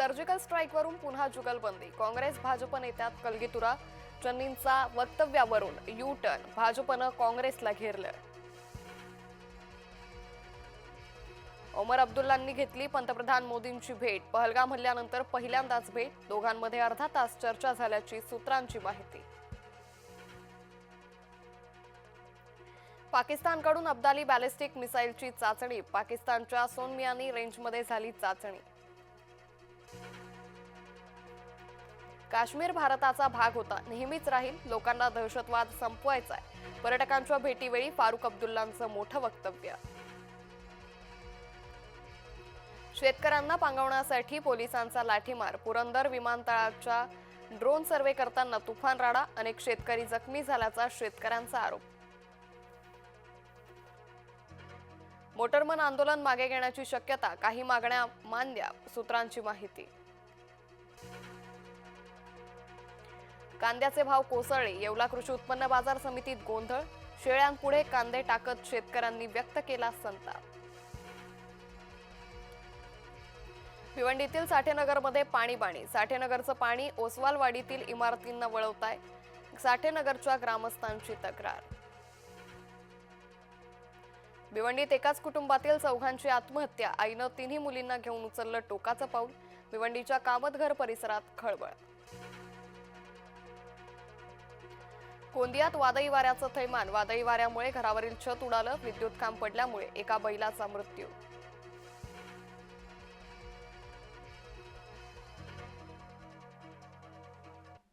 Surgical स्ट्राईकवरून पुन्हा जुगलबंदी. काँग्रेस भाजप नेत्यात कलगीतुरा. चन्नींचा वक्तव्यावरून यू टर्न भाजपनं काँग्रेसला घेरलं. ओमर अब्दुल्लांनी घेतली पंतप्रधान मोदींची भेट. पहलगाम हल्ल्यानंतर पहिल्यांदाच भेट. दोघांमध्ये अर्धा तास चर्चा झाल्याची सूत्रांची माहिती. पाकिस्तानकडून अब्दाली बॅलिस्टिक मिसाईलची चाचणी. पाकिस्तानच्या सोनमियानी रेंजमध्ये झाली चाचणी. काश्मीर भारताचा भाग होता. नेहमीच राहील. लोकांना दहशतवाद संपवायचा आहे पर्यटकांच्या भेटीवेळी फारुख अब्दुल्लांचं मोठं वक्तव्य. शेतकऱ्यांना पांगवण्यासाठी पोलिसांचा लाठीमार. पुरंदर विमानतळाच्या ड्रोन सर्वे करताना तुफान राडा. अनेक शेतकरी जखमी झाल्याचा शेतकऱ्यांचा आरोप. मोटरमन आंदोलन मागे घेण्याची शक्यता. काही मागण्या मान्य सूत्रांची माहिती. कांद्याचे भाव कोसळले. येवला कृषी उत्पन्न बाजार समितीत गोंधळ. शेळ्यांपुढे कांदे टाकत शेतकऱ्यांनी व्यक्त केला संताप. भिवंडीतील साठेनगरमध्ये पाणीबाणी. साठेनगरचं पाणी ओसवालवाडीतील इमारतींना वळवताय. साठेनगरच्या ग्रामस्थांची तक्रार. भिवंडीत एकाच कुटुंबातील चौघांची आत्महत्या. आईनं तिन्ही मुलींना घेऊन उचललं टोकाचं पाऊल. भिवंडीच्या कामतघर परिसरात खळबळ गोंदियात वादळी वाऱ्याचं थैमान. वादळी वाऱ्यामुळे घरावरील छत उडालं विद्युत खांब पडल्यामुळे एका बैलाचा मृत्यू